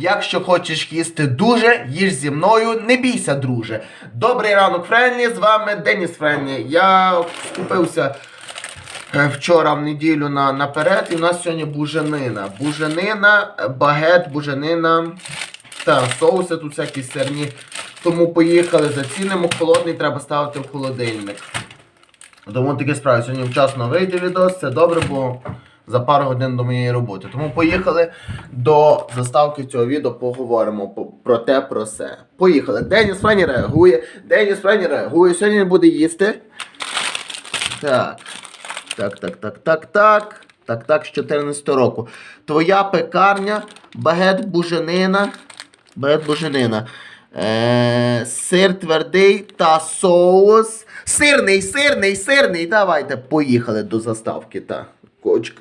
Якщо хочеш їсти дуже, їж зі мною, не бійся, друже. Добрий ранок, Френлі, з вами Деніс Френлі. Я скупився е, вчора в неділю на, наперед, і в нас сьогодні буженина. Буженина, е, багет, буженина та соуси тут всякі сирні. Тому поїхали, зацінимо холодний, треба ставити в холодильник. Тому таке справи. Сьогодні вчасно вийде відос, це добре, бо за пару годин до моєї роботи. Тому поїхали до заставки цього відео, поговоримо про те, про все. Поїхали. Деніс Френі реагує. Деніс Френі реагує. Сьогодні він буде їсти. Так. Так, так, так, так, так. Так, так, з 14 року. Твоя пекарня, багет буженина. Багет буженина. Е, сир твердий та соус. Сирний, сирний, сирний. Давайте поїхали до заставки. Та.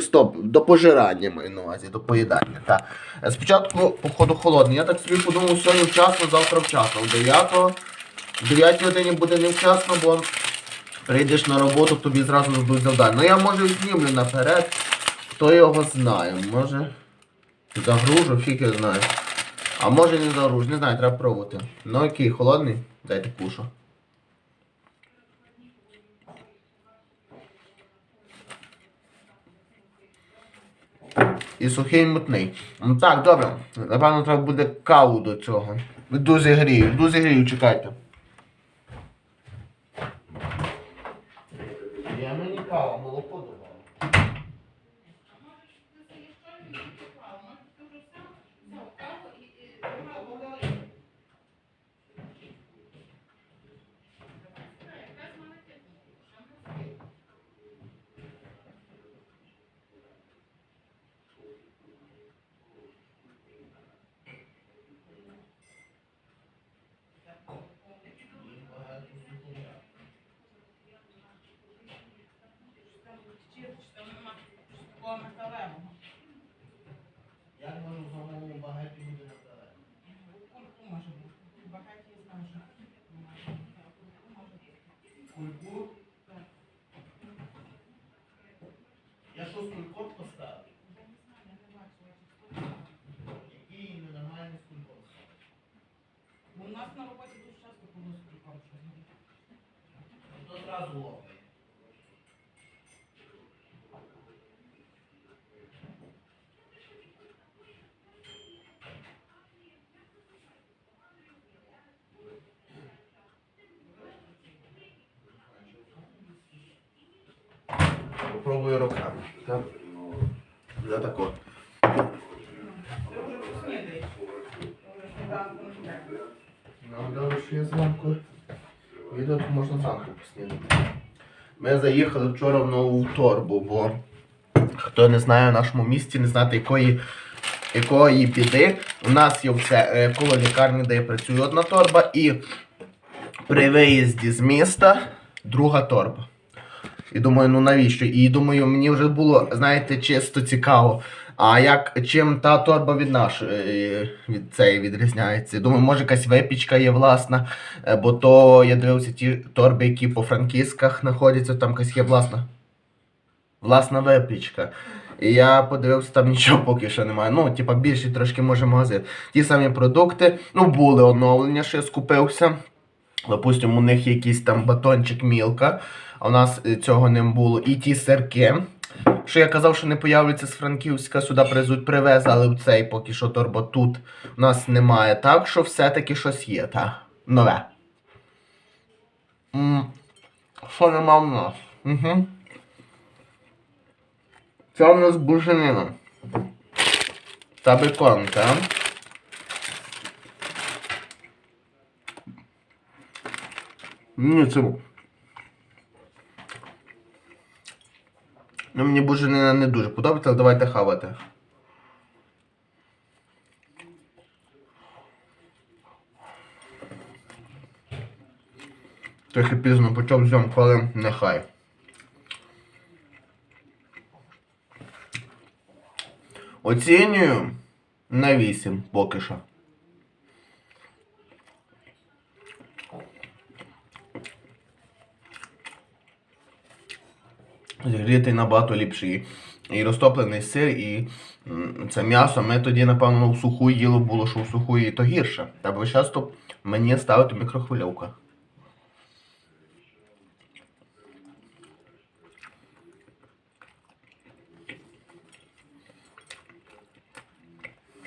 Стоп, до пожирання маю на увазі, до поїдання. Та. Е, Спочатку, походу, холодний. Я так собі подумав, сьогодні вчасно, завтра вчасно. В 9, в 9 годині буде невчасно, бо прийдеш на роботу, тобі зразу дадуть завдання. Ну я може знімлю наперед. Хто його знає? Може. Загружу, фіг я знаю. А може не загружу, не знаю, треба пробувати. Ну який, холодний? Дайте кушу. І сухий мутний. Так, добре. Напевно, треба буде каву до цього. Дуже грію, дуже грію, чекайте. Я мені кава, молоко давала. Як можу знову багаті люди наперед? Кульку? Я що кульком поставив? Який ненормальний з кульком ставить? У нас на роботі дуже часто комусь прикол щось. То зразу лопає. Попробую руками. Так? За тако. Ти вже поснідаєш. Сніданку не треба. Ну, добре, що я зранку. Відео то можна зранку поснідати. Ми заїхали вчора в нову торбу, бо хто не знає в нашому місті, не знати якої, якої біди. У нас є все е, коло лікарні, де я працюю одна торба, і при виїзді з міста друга торба. І думаю, ну навіщо? І думаю, мені вже було, знаєте, чисто цікаво. А як чим та торба від нашої від цієї відрізняється? Думаю, може якась випічка є власна, е, бо то я дивився ті торби, які по франківськах знаходяться, там якась є власна. Власна випічка. І я подивився, там нічого поки що немає. Ну, типа більший трошки може магазин. Ті самі продукти, ну, були оновлення, що я скупився. Допустимо, у них якийсь там батончик мілка, а у нас е, цього не було. І ті сирки. Що я казав, що не появляться з Франківська, сюди привезуть, привез, але в цей поки що торбо тут у нас немає. Так що все-таки щось є, так. Нове. М, Що нема в нас? Угу. Це в нас буженина. Та беконка. Ні, це. Ну, мені буженина не дуже подобається, але давайте хавати. Трохи пізно почав зйомку, але нехай. Оцінюю на 8 поки що. Зігрітий набагато ліпший. і розтоплений сир, і це м'ясо. Ми тоді, напевно, в суху їло було, що в суху і то гірше. Та бо часто мені ставити мікрохвильовка.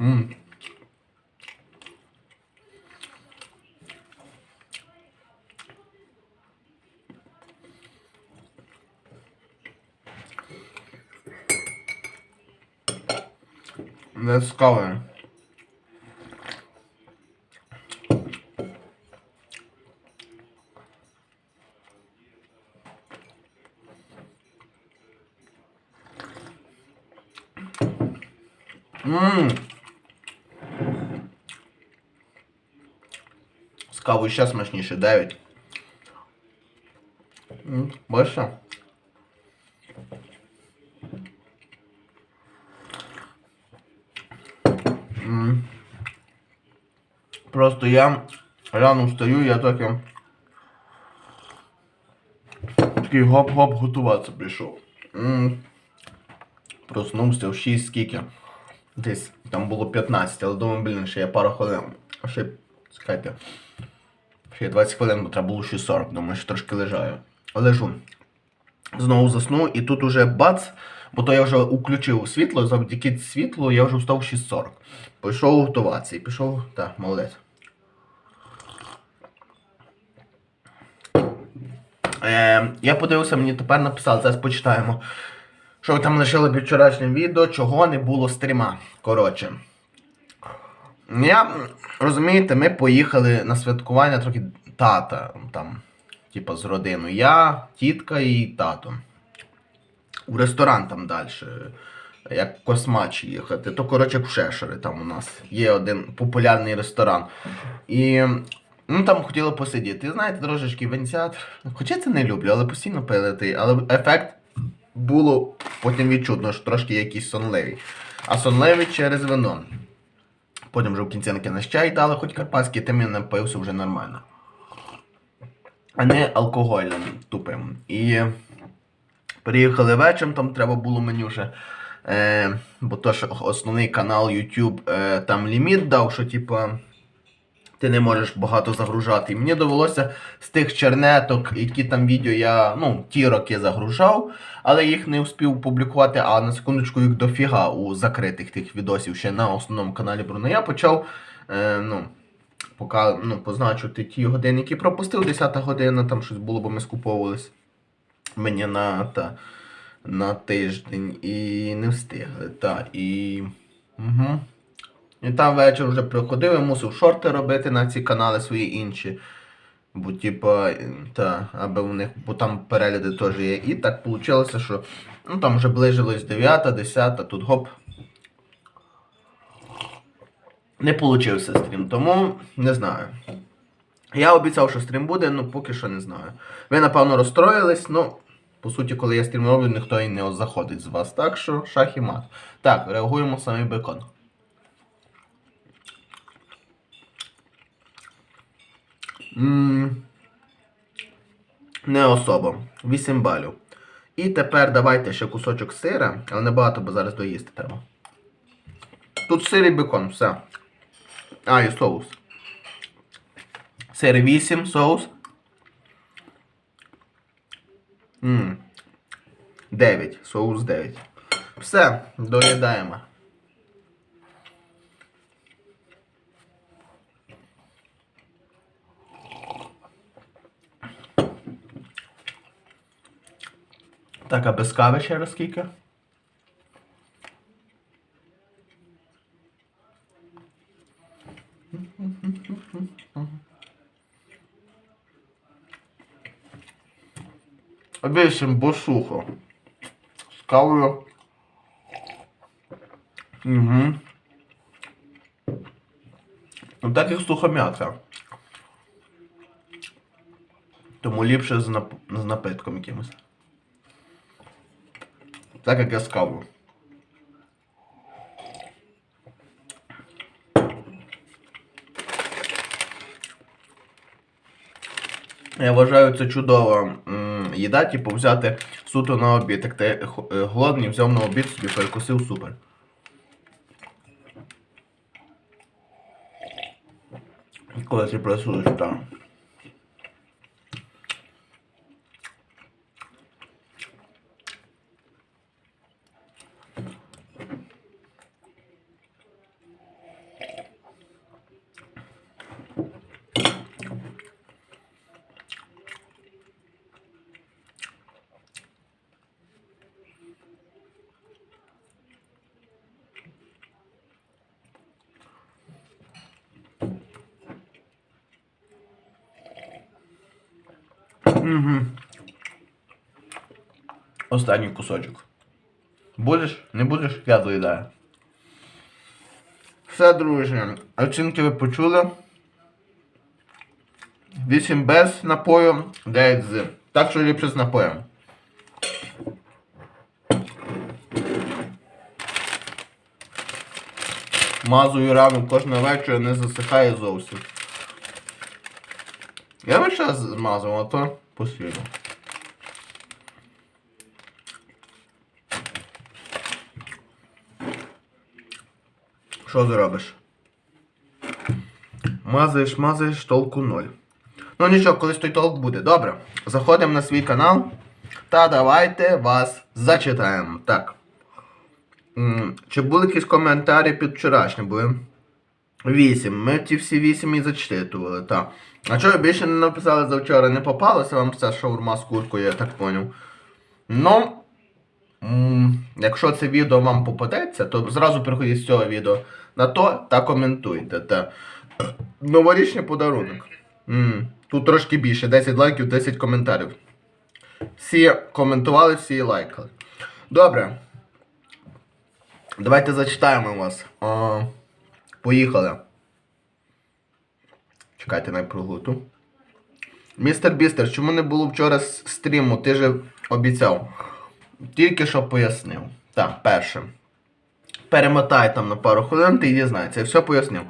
М. Не цікаве. Ммм. З кавою ще смачніше, 9. М, Бачите? М. Просто я рано встаю, я таки такий гоп-гоп готуватися прийшов. М. Проснувся в 6 скільки. Десь там було 15, але думаю, блін, ще є пара хвилин. Ще, чекайте. Ще 20 хвилин, бо треба було 6.40, думаю, що трошки лежаю. Лежу. Знову засну, і тут уже бац, бо то я вже включив світло, завдяки світлу я вже встав 6.40. Пішов готуватися і пішов. Так, молодець. Е, я подивився, мені тепер написали, зараз почитаємо. Що ви там лишили під вчорашнім відео, чого не було стріма. Коротше. Я, розумієте, ми поїхали на святкування трохи тата, там, типа з родиною. Я, тітка і тато. У ресторан там далі. Як космач їхати. То, коротше, в Шешери там у нас є один популярний ресторан. І ну там хотіли посидіти. Знаєте, трошечки венцят. Хоча це не люблю, але постійно пилити. Але ефект було потім відчутно, що трошки якийсь сонливий. А сонливий через вино. Потім вже в кінці на чай дали, хоч карпатський, тим я напився вже нормально. А не алкогольним тупим. І приїхали вечором, там треба було меню ще. Е, бо то ж основний канал YouTube е, там ліміт дав, що типа ти не можеш багато загружати. І мені довелося з тих чернеток, які там відео я, ну, ті роки загружав, але їх не встиг публікувати, а на секундочку їх дофіга у закритих тих відосів ще на основному каналі Бруно. Я почав, е, ну, поки, ну, позначити ті години, які пропустив, 10 година, там щось було, бо ми скуповувались мені на, та, на тиждень і не встигли. Та, і... Угу. І там вечір вже приходив, я мусив шорти робити на ці канали свої інші. Бо, типа, та, аби у них, бо там перегляди теж є. І так вийшло, що ну, там вже ближилось 9, 10, тут гоп. Не получився стрім, тому не знаю. Я обіцяв, що стрім буде, ну поки що не знаю. Ви, напевно, розстроїлись, ну, по суті, коли я стрім роблю, ніхто і не заходить з вас. Так що шах і мат. Так, реагуємо самий бекон. Не особо. 8 балів. І тепер давайте ще кусочок сира, але не багато, бо зараз доїсти треба. Тут сир і бекон, все. А, і соус. Сир 8, соус. М. 9. Соус 9. Все, доїдаємо. Так, а без кави ще раз скільки? Вісім, бо сухо. З кавою. Угу. Ну так як сухом'ятка. Тому ліпше з, нап... з напитком якимось. Так як я з. Я вважаю це чудова м, їда, типу, взяти суто на обід. Так ти е, голодний, взяв на обід, собі перекусив супер. Коли ти працюєш там. Угу. Останній кусочок. Будеш? Не будеш? Я доїдаю. Все, друзі. Оцінки ви почули. 8 без напою, 9 з. Так що ліпше з напоєм. Мазую рану кожного вечора, не засихає зовсім. Я весь час мазав, а то постійно. Що зробиш? Мазаєш, мазаєш, толку ноль. Ну нічого, колись той толк буде. Добре. Заходимо на свій канал. Та давайте вас зачитаємо. Так. Чи були якісь коментарі під вчорашнім? Були? Вісім. Ми ті всі вісім і зачитували, так. А чого більше не написали за вчора? Не попалося вам ця шаурма з куркою, я так поняв. Ну, якщо це відео вам попадеться, то зразу переходіть з цього відео на то та коментуйте. Та. Новорічний подарунок. М, Тут трошки більше, 10 лайків, 10 коментарів. Всі коментували, всі лайкали. Добре. Давайте зачитаємо вас. Поїхали. Чекайте, найпроглуту. Містер Бістер, чому не було вчора стріму? Ти же обіцяв. Тільки що пояснив. Так, перше. Перемотай там на пару хвилин, ти дізнаєшся. Я все пояснив.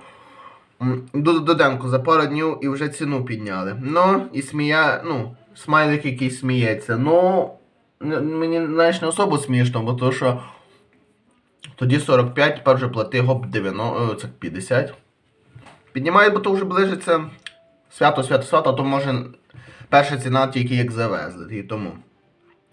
Ду- за пару днів і вже ціну підняли. Ну, і смія, ну, смайлик якийсь сміється. Ну, мені, знаєш, не особо смішно, бо то, що тоді 45, тепер вже плати гоп 90, о, це 50. Піднімають, бо то вже ближиться свято, свято, свято, а то може перша ціна тільки як завезли. І тому.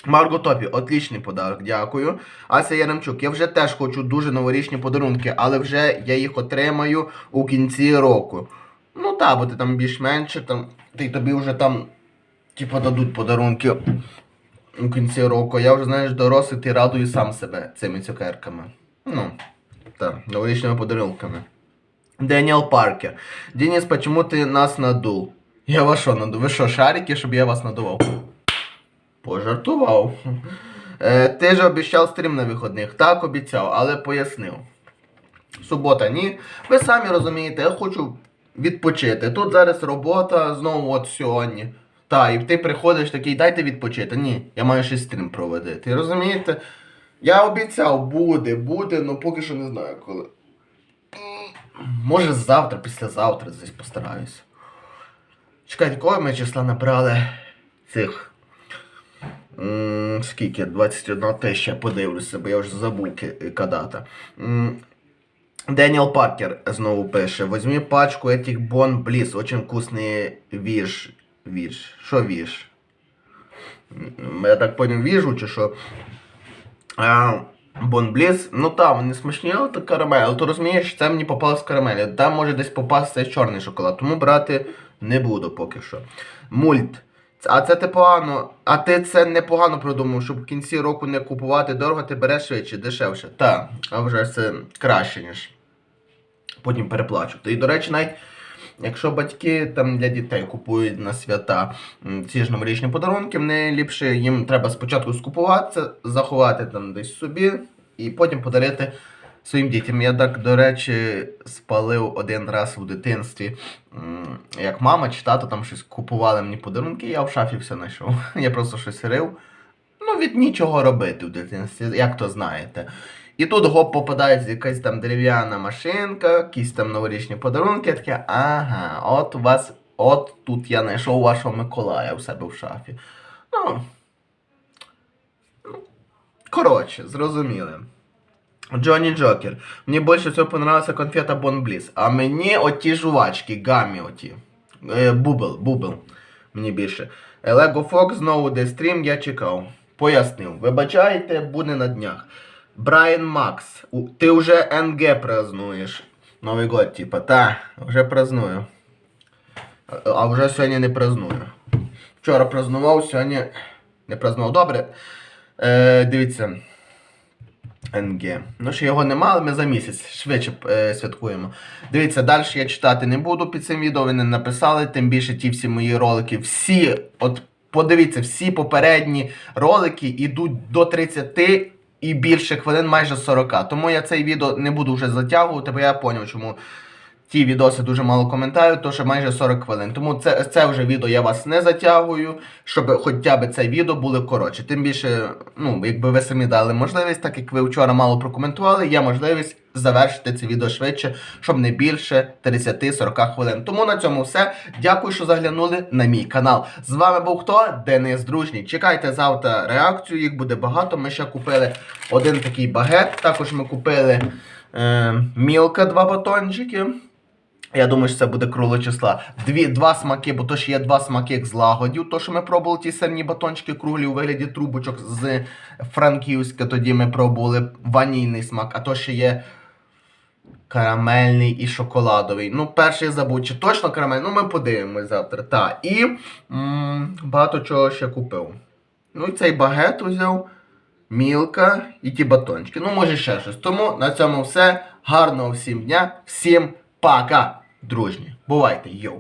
Марго Топі, отлічний подарок, дякую. Ася Яремчук, я вже теж хочу дуже новорічні подарунки, але вже я їх отримаю у кінці року. Ну так, бо ти там більш-менше, там, ти тобі вже там, типу, дадуть подарунки у кінці року. Я вже, знаєш, дорослий, ти радую сам себе цими цукерками. Ну, так, новорічними подарунками. Деніел Паркер. Денис, почему ти нас надул? Я вас що надув? Ви що, шарики, щоб я вас надував? Пожартував. Е, ти ж обіцяв стрім на виходних. Так, обіцяв, але пояснив. Субота, ні. Ви самі розумієте, я хочу відпочити. Тут зараз робота, знову от сьогодні. Та, і ти приходиш такий, дайте відпочити. Ні, я маю ще стрім проводити. Розумієте? Я обіцяв, буде, буде, але поки що не знаю коли. Може завтра, післязавтра десь постараюсь. Чекайте, кого ми числа набрали цих. Скільки? 21 тисяча, подивлюся, бо я вже забув яка дата. М, Деніел Паркер знову пише: Возьми пачку этих Бон Бліс, очень вкусний віж. Віж. Що віж? Я так поняв, віжу чи що? А, Бон Бліс, ну там, вони смачні, але карамель. Але то розумієш, це мені попалось карамель. Там може десь попасти чорний шоколад, тому брати не буду поки що. Мульт. А це ти погано, а ти це непогано продумав, щоб в кінці року не купувати дорого, ти береш швидше, дешевше. Так, а вже це краще, ніж потім переплачувати. І, до речі, навіть якщо батьки там для дітей купують на свята ці ж новорічні подарунки, вони ліпше їм треба спочатку скупуватися, заховати там десь собі і потім подарити своїм дітям. Я так, до речі, спалив один раз у дитинстві, як мама чи тато там щось купували мені подарунки, я в шафі все знайшов. Я просто щось рив. Ну, від нічого робити в дитинстві, як то знаєте. І тут гоп попадається якась там дерев'яна машинка, якісь там новорічні подарунки. Я таке, ага, от у вас, от тут я знайшов вашого Миколая у себе в шафі. Ну, Коротше, зрозуміли. Джонні Джокер. Мені більше всього понравилася конфета Бон Бліс. А мені оті жувачки, гамі оті. Е, бубл, бубл. Мені більше. Е, Лего Фокс знову де стрім, я чекав. Пояснив. Вибачайте, буде на днях. Брайан Макс. Ти вже НГ празднуєш. Новий год, типа, та, вже праздную. А- вже сьогодні не праздную. Вчора празднував, сьогодні не празднував. Добре. Е, дивіться. НГ. Ну, ще його нема, але ми за місяць швидше е, святкуємо. Дивіться, далі я читати не буду під цим відео, ви не написали, тим більше ті всі мої ролики. Всі, от подивіться, всі попередні ролики йдуть до 30 і більше хвилин, майже 40. Тому я цей відео не буду вже затягувати, бо я зрозумів, чому ті відоси дуже мало коментарів, то що майже 40 хвилин. Тому це, це вже відео я вас не затягую, щоб хоча б це відео було коротше. Тим більше, ну, якби ви самі дали можливість, так як ви вчора мало прокоментували, є можливість завершити це відео швидше, щоб не більше 30-40 хвилин. Тому на цьому все. Дякую, що заглянули на мій канал. З вами був хто? Денис Дружній. Чекайте завтра реакцію, їх буде багато. Ми ще купили один такий багет. Також ми купили е, мілка, два батончики. Я думаю, що це буде кругле числа. Дві, два смаки, бо то ж є два смаки з лагодів. То, що ми пробували ті сирні батончики круглі у вигляді трубочок з Франківська. Тоді ми пробували ванільний смак, а то ще є карамельний і шоколадовий. Ну, перший забув, чи точно карамельний, ну ми подивимось завтра. Та. І м- багато чого ще купив. Ну і цей багет взяв, мілка і ті батончики. Ну, може ще щось. Тому на цьому все. Гарного всім дня, всім пока, дружні. Бувайте, йоу.